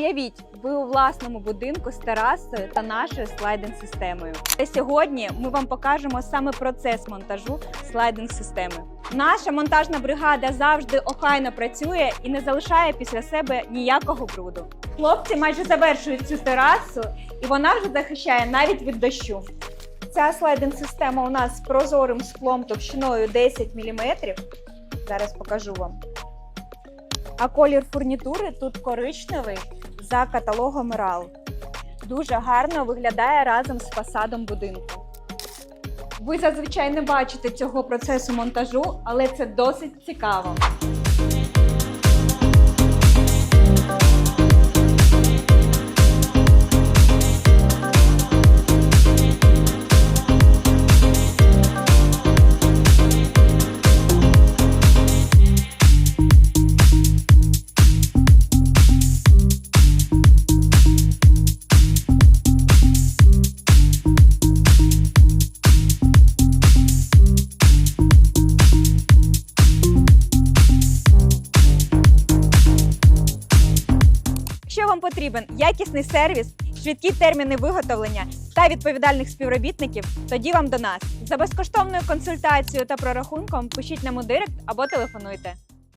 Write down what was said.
Уявіть, ви у власному будинку з терасою та нашою слайдинг-системою. Та Сьогодні ми вам покажемо саме процес монтажу слайдинг-системи. Наша монтажна бригада завжди охайно працює і не залишає після себе ніякого бруду. Хлопці майже завершують цю терасу, і вона вже захищає навіть від дощу. Ця слайдинг-система у нас з прозорим склом товщиною 10 мм. Зараз покажу вам. А колір фурнітури тут коричневий за каталогом RAL. Дуже гарно виглядає разом з фасадом будинку. Ви зазвичай не бачите цього процесу монтажу, але це досить цікаво. Потрібен якісний сервіс, швидкі терміни виготовлення та відповідальних співробітників, тоді вам до нас. За безкоштовною консультацією та прорахунком пишіть нам у директ або телефонуйте.